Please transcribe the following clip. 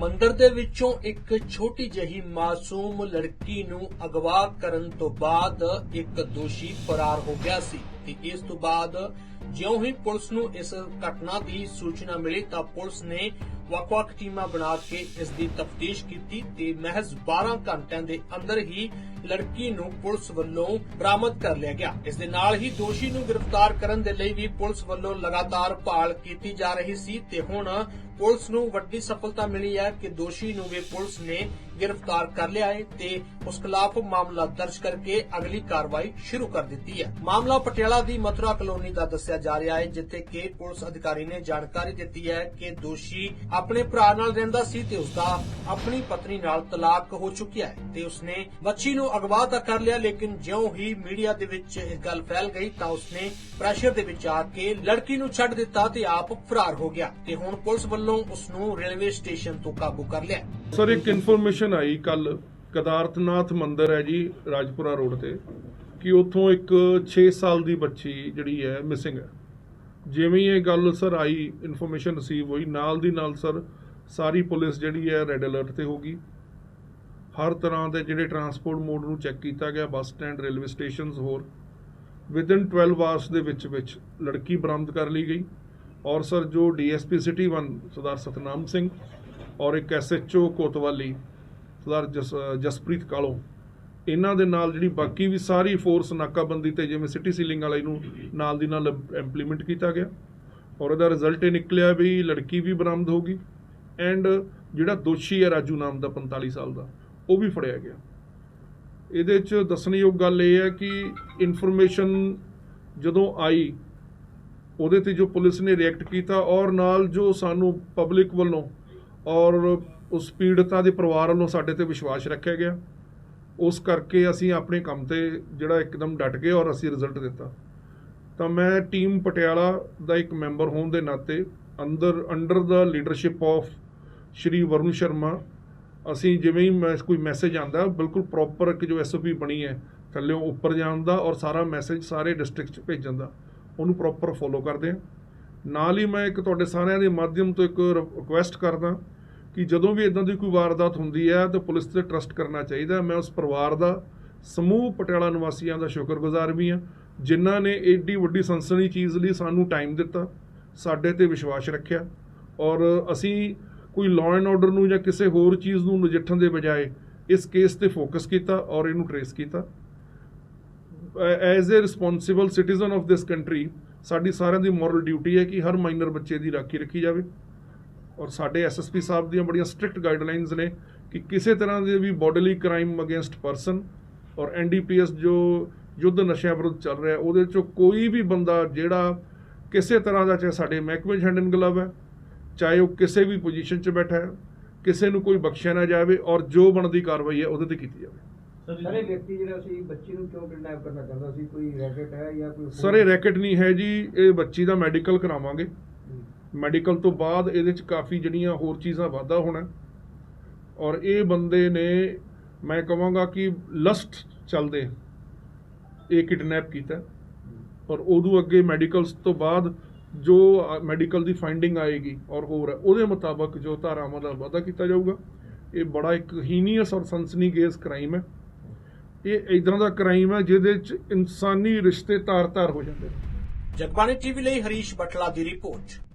ਮੰਦਿਰ ਦੇ ਵਿੱਚੋਂ ਇੱਕ ਛੋਟੀ ਜਿਹੀ ਮਾਸੂਮ ਲੜਕੀ ਨੂੰ ਅਗਵਾ ਕਰਨ ਤੋਂ ਬਾਅਦ ਇੱਕ ਦੋਸ਼ੀ ਫਰਾਰ ਹੋ ਗਿਆ ਸੀ ਤੇ ਇਸ ਤੋਂ ਬਾਅਦ ਜਿਉਂ ਹੀ ਪੁਲਿਸ ਨੂੰ ਇਸ ਘਟਨਾ ਦੀ ਸੂਚਨਾ ਮਿਲੀ ਤਾਂ ਪੁਲਿਸ ਨੇ ਵੱਖ-ਵੱਖ ਟੀਮਾਂ ਬਣਾ ਕੇ ਇਸ ਦੀ ਤਫਤੀਸ਼ ਕੀਤੀ ਤੇ ਮਹਿਜ਼ 12 ਘੰਟਿਆਂ ਦੇ ਅੰਦਰ ਹੀ ਲੜਕੀ ਨੂੰ ਪੁਲਿਸ ਵੱਲੋਂ ਬਰਾਮਦ ਕਰ ਲਿਆ ਗਿਆ। ਇਸ ਦੇ ਨਾਲ ਹੀ ਦੋਸ਼ੀ ਨੂੰ ਗ੍ਰਿਫਤਾਰ ਕਰਨ ਦੇ ਲਈ ਵੀ ਪੁਲਿਸ ਵੱਲੋਂ ਲਗਾਤਾਰ ਭਾਲ ਕੀਤੀ ਜਾ ਰਹੀ ਸੀ ਤੇ ਹੁਣ ਪੁਲਿਸ ਨੂੰ ਵੱਡੀ ਸਫਲਤਾ ਮਿਲੀ ਹੈ ਕਿ ਦੋਸ਼ੀ ਨੂੰ ਵੀ ਪੁਲਿਸ ਨੇ ਗ੍ਰਿਫਤਾਰ ਕਰ ਲਿਆ ਹੈ ਤੇ ਉਸ ਖਿਲਾਫ ਮਾਮਲਾ ਦਰਜ ਕਰਕੇ ਅਗਲੀ ਕਾਰਵਾਈ ਸ਼ੁਰੂ ਕਰ ਦਿੱਤੀ ਹੈ। ਮਾਮਲਾ ਪਟਿਆਲਾ ਦੀ ਮਥੁਰਾ ਕਲੋਨੀ ਦਾ ਦੱਸਿਆ ਜਾ ਰਿਹਾ ਹੈ, ਜਿੱਥੇ ਕਿ ਪੁਲਿਸ ਅਧਿਕਾਰੀ ਨੇ ਜਾਣਕਾਰੀ ਦਿੱਤੀ ਹੈ ਕਿ ਦੋਸ਼ੀ ਆਪਣੇ ਭਰਾ ਨਾਲ ਰਹਿੰਦਾ ਸੀ ਤੇ ਉਸਦਾ ਆਪਣੀ ਪਤਨੀ ਨਾਲ ਤਲਾਕ ਹੋ ਚੁੱਕਿਆ ਹੈ ਤੇ ਉਸਨੇ ਬੱਚੀ ਨੂੰ ਅਗਵਾ ਤਾਂ ਕਰ ਲਿਆ, ਲੇਕਿਨ ਜਿਉਂ ਹੀ ਮੀਡੀਆ ਦੇ ਵਿੱਚ ਇਹ ਗੱਲ ਫੈਲ ਗਈ ਤਾਂ ਉਸਨੇ ਪ੍ਰੈਸ਼ਰ ਦੇ ਵਿੱਚ ਆ ਕੇ ਲੜਕੀ ਨੂੰ ਛੱਡ ਦਿੱਤਾ ਤੇ ਆਪ ਫਰਾਰ ਹੋ ਗਿਆ ਤੇ ਹੁਣ ਪੁਲਿਸ ਵੱਲੋਂ ਉਸ ਨੂੰ ਰੇਲਵੇ ਸਟੇਸ਼ਨ ਤੋਂ ਕਾਬੂ ਕਰ ਲਿਆ। ਸਰ, ਇੱਕ ਇਨਫੋਰਮੇਸ਼ਨ ਆਈ ਕੱਲ ਕਦਾਰਥਨਾਥ ਮੰਦਿਰ ਹੈ ਜੀ, ਰਾਜਪੁਰਾ ਰੋਡ ਤੇ। ਕਿ ਉੱਥੋਂ ਇੱਕ 6 ਸਾਲ ਦੀ ਬੱਚੀ ਜਿਹੜੀ ਹੈ ਮਿਸਿੰਗ ਹੈ। ਜਿਵੇਂ ਇਹ ਗੱਲ ਸਰ ਆਈ ਇਨਫੋਰਮੇਸ਼ਨ ਰਿਸੀਵ ਹੋਈ, ਨਾਲ ਦੀ ਨਾਲ ਸਰ ਸਾਰੀ ਪੁਲਿਸ ਜਿਹੜੀ ਹੈ ਰੈੱਡ ਅਲਰਟ ਤੇ ਹੋ ਗਈ। ਹਰ ਤਰ੍ਹਾਂ ਦੇ ਜਿਹੜੇ ਟਰਾਂਸਪੋਰਟ ਮੋਡ ਨੂੰ ਚੈੱਕ ਕੀਤਾ ਗਿਆ ਬੱਸ ਸਟੈਂਡ ਰੇਲਵੇ ਸਟੇਸ਼ਨਸ ਹੋਰ। ਵਿਦਿਨ 12 ਆਵਰਸ ਦੇ ਵਿੱਚ ਵਿੱਚ ਲੜਕੀ ਬਰਾਮਦ ਕਰ ਲਈ ਗਈ। ਔਰ ਸਰ ਜੋ ਡੀਐਸਪੀ ਸਿਟੀ 1 ਸਰਦਾਰ ਸਤਨਾਮ ਸਿੰਘ, ਔਰ ਇੱਕ ਐਸਐਚਓ ਕੋਤਵਾਲੀ, ਸਰਦਾਰ ਜਸ, ਜਸਪ੍ਰੀਤ ਕਾਲੋ ਇਹਨਾਂ ਦੇ ਨਾਲ ਜਿਹੜੀ ਬਾਕੀ ਵੀ ਸਾਰੀ ਫੋਰਸ ਨਾਕਾਬੰਦੀ ਤੇ ਜਿਵੇਂ ਸਿਟੀ ਸੀਲਿੰਗ ਵਾਲਾ ਇਹਨੂੰ ਨਾਲ ਦੀ ਨਾਲ ਇੰਪਲੀਮੈਂਟ ਕੀਤਾ ਗਿਆ ਔਰ ਉਹਦਾ ਰਿਜ਼ਲਟ ਇਹ ਨਿਕਲਿਆ ਵੀ ਲੜਕੀ ਵੀ ਬਰਾਮਦ ਹੋ ਗਈ ਐਂਡ ਜਿਹੜਾ ਦੋਸ਼ੀ ਹੈ ਰਾਜੂ ਨਾਮ ਦਾ 45 ਸਾਲ ਦਾ, ਉਹ ਵੀ ਫੜਿਆ ਗਿਆ। ਇਹਦੇ 'ਚ ਦੱਸਣਯੋਗ ਗੱਲ ਇਹ ਹੈ ਕਿ ਇਨਫੋਰਮੇਸ਼ਨ ਜਦੋਂ ਆਈ, ਉਹਦੇ ਤੇ ਜੋ ਪੁਲਿਸ ਨੇ ਰਿਐਕਟ ਕੀਤਾ ਔਰ ਨਾਲ ਜੋ ਸਾਨੂੰ ਪਬਲਿਕ ਵੱਲੋਂ ਔਰ ਉਸ ਪੀੜਤਾ ਦੇ ਪਰਿਵਾਰ ਵੱਲੋਂ ਸਾਡੇ ਤੇ ਵਿਸ਼ਵਾਸ ਰੱਖਿਆ ਗਿਆ। ਉਸ ਕਰਕੇ ਅਸੀਂ ਆਪਣੇ ਕੰਮ ਤੇ ਜਿਹੜਾ ਇੱਕਦਮ ਡਟ ਗਏ ਔਰ ਅਸੀਂ ਰਿਜ਼ਲਟ ਦਿੱਤਾ। ਤਾਂ ਮੈਂ ਟੀਮ ਪਟਿਆਲਾ ਦਾ ਇੱਕ ਮੈਂਬਰ ਹੋਣ ਦੇ ਨਾਤੇ ਅੰਦਰ ਅੰਡਰ ਦਾ ਲੀਡਰਸ਼ਿਪ ਆਫ ਸ਼੍ਰੀ ਵਰੁਣ ਸ਼ਰਮਾ, ਅਸੀਂ ਜਿਵੇਂ ਹੀ ਮੈਂ ਕੋਈ ਮੈਸੇਜ ਆਂਦਾ ਬਿਲਕੁਲ ਪ੍ਰੋਪਰ ਇੱਕ ਜੋ ਐਸਓਪੀ ਬਣੀ ਹੈ, ਥੱਲੇੋਂ ਉੱਪਰ ਜਾਣ ਦਾ ਔਰ ਸਾਰਾ ਮੈਸੇਜ ਸਾਰੇ ਡਿਸਟ੍ਰਿਕਟ 'ਚ ਭੇਜਣ ਦਾ, ਉਹਨੂੰ ਪ੍ਰੋਪਰ ਫੋਲੋ ਕਰਦੇ ਹਾਂ। ਨਾਲ ਹੀ ਮੈਂ ਇੱਕ ਤੁਹਾਡੇ ਸਾਰਿਆਂ ਦੇ ਮਾਧਿਅਮ ਤੋਂ ਇੱਕ ਰਿਕੁਐਸਟ ਕਰਦਾ ਕਿ ਜਦੋਂ ਵੀ ਇਦਾਂ ਦੀ ਕੋਈ ਵਾਰਦਾਤ ਹੁੰਦੀ ਹੈ ਤਾਂ ਪੁਲਿਸ ਤੇ ਟਰਸਟ ਕਰਨਾ ਚਾਹੀਦਾ ਮੈਂ ਉਸ ਪਰਿਵਾਰ ਦਾ, ਸਮੂਹ ਪਟਿਆਲਾ ਨਿਵਾਸੀਆਂ ਦਾ ਸ਼ੁਕਰਗੁਜ਼ਾਰ ਵੀ ਹਾਂ, ਜਿਨ੍ਹਾਂ ਨੇ ਏਡੀ ਵੱਡੀ ਸੰਸਨੀ ਚੀਜ਼ ਲਈ ਸਾਨੂੰ ਟਾਈਮ ਦਿੱਤਾ, ਸਾਡੇ ਤੇ ਵਿਸ਼ਵਾਸ ਰੱਖਿਆ। ਔਰ ਅਸੀਂ ਕੋਈ ਲਾਅ ਐਂਡ ਆਰਡਰ ਨੂੰ ਜਾਂ ਕਿਸੇ ਹੋਰ ਚੀਜ਼ ਨੂੰ ਨਜਿੱਠਣ ਦੇ ਬਜਾਏ ਇਸ ਕੇਸ ਤੇ ਫੋਕਸ ਕੀਤਾ ਔਰ ਇਹਨੂੰ ਟਰੇਸ ਕੀਤਾ। As a responsible citizen of this country ਸਾਡੀ ਸਾਰਿਆਂ ਦੀ ਮੋਰਲ ਡਿਊਟੀ ਹੈ ਕਿ ਹਰ ਮਾਈਨਰ ਬੱਚੇ ਦੀ ਰਾਖੀ ਰੱਖੀ ਜਾਵੇ। ਔਰ ਸਾਡੇ ਐਸਐਸਪੀ ਸਾਹਿਬ ਦੀਆਂ ਬੜੀਆਂ ਸਟ੍ਰਿਕਟ ਗਾਈਡਲਾਈਨਸ ਨੇ ਕਿ ਕਿਸੇ ਤਰ੍ਹਾਂ ਦੇ ਵੀ ਬੋਡੀਲੀ ਕ੍ਰਾਈਮ ਅਗੇਂਸਟ ਪਰਸਨ ਔਰ ਐਨਡੀਪੀਐਸ ਜੋ ਯੁੱਧ ਨਸ਼ਿਆਂ ਵਿਰੁੱਧ ਚੱਲ ਰਿਹਾ ਉਹਦੇ ਚੋਂ ਕੋਈ ਵੀ ਬੰਦਾ ਜਿਹੜਾ ਕਿਸੇ ਤਰ੍ਹਾਂ ਦਾ ਚਾਹੇ ਸਾਡੇ ਮਹਿਕਮੇ 'ਚ ਹੈਂਡ ਗਲਵ ਹੈ ਚਾਹੇ ਉਹ ਕਿਸੇ ਵੀ ਪੋਜੀਸ਼ਨ 'ਚ ਬੈਠਾ ਹੈ ਕਿਸੇ ਨੂੰ ਕੋਈ ਬਖਸ਼ਿਆ ਨਾ ਜਾਵੇ ਔਰ ਜੋ ਬਣਦੀ ਕਾਰਵਾਈ ਹੈ ਉਹਦੇ ਤੇ ਕੀਤੀ ਜਾਵੇ ਸਰ ਇਹ ਵਿਅਕਤੀ ਜਿਹੜਾ ਸੀ ਬੱਚੀ ਨੂੰ ਕਿਉਂ ਕਿਡਨੈਪ ਕਰਨਾ ਚਾਹੁੰਦਾ ਸੀ ਕੋਈ ਰੈਕਟ ਹੈ ਜਾਂ ਕੋਈ? ਸਰ ਇਹ ਰੈਕਟ ਨਹੀਂ ਹੈ ਜੀ ਇਹ ਬੱਚੀ ਦਾ ਮੈਡੀਕਲ ਕਰਾਵਾਂਗੇ। ਮੈਡੀਕਲ ਤੋਂ ਬਾਅਦ ਇਹਦੇ ਚ ਕਾਫੀ ਜਿਹੜੀਆਂ ਹੋਰ ਚੀਜ਼ਾਂ ਵਾਧਾ ਹੋਣਾ। ਔਰ ਇਹ ਬੰਦੇ ਨੇ ਮੈਂ ਕਹਾਂਗਾ ਕਿ ਲਸਟ ਚੱਲਦੇ ਇਹ ਕਿਡਨੈਪ ਕੀਤਾ। ਔਰ ਉਦੋਂ ਅੱਗੇ ਮੈਡੀਕਲਸ ਤੋਂ ਬਾਅਦ ਜੋ ਮੈਡੀਕਲ ਦੀ ਫਾਈਂਡਿੰਗ ਆਏਗੀ ਔਰ ਹੋਰ ਹੈ, ਉਹਦੇ ਮੁਤਾਬਕ ਜੋ ਧਾਰਾਵਾਂ ਦਾ ਵਾਧਾ ਕੀਤਾ ਜਾਊਗਾ। ਇਹ ਬੜਾ ਇੱਕ ਹੀਨੀਅਸ ਔਰ ਸਨਸਨੀਗੇਜ਼ ਕ੍ਰਾਈਮ ਹੈ। ਇਹ ਇਦਾਂ ਦਾ ਕ੍ਰਾਈਮ ਹੈ ਜਿਹਦੇ ਚ ਇਨਸਾਨੀ ਰਿਸ਼ਤੇ ਤਾਰ-ਤਾਰ ਹੋ ਜਾਂਦੇ ਨੇ। ਜਗਬਾਣੀ ਟੀਵੀ ਲਈ ਹਰੀਸ਼ ਬਟਲਾ ਦੀ ਰਿਪੋਰਟ।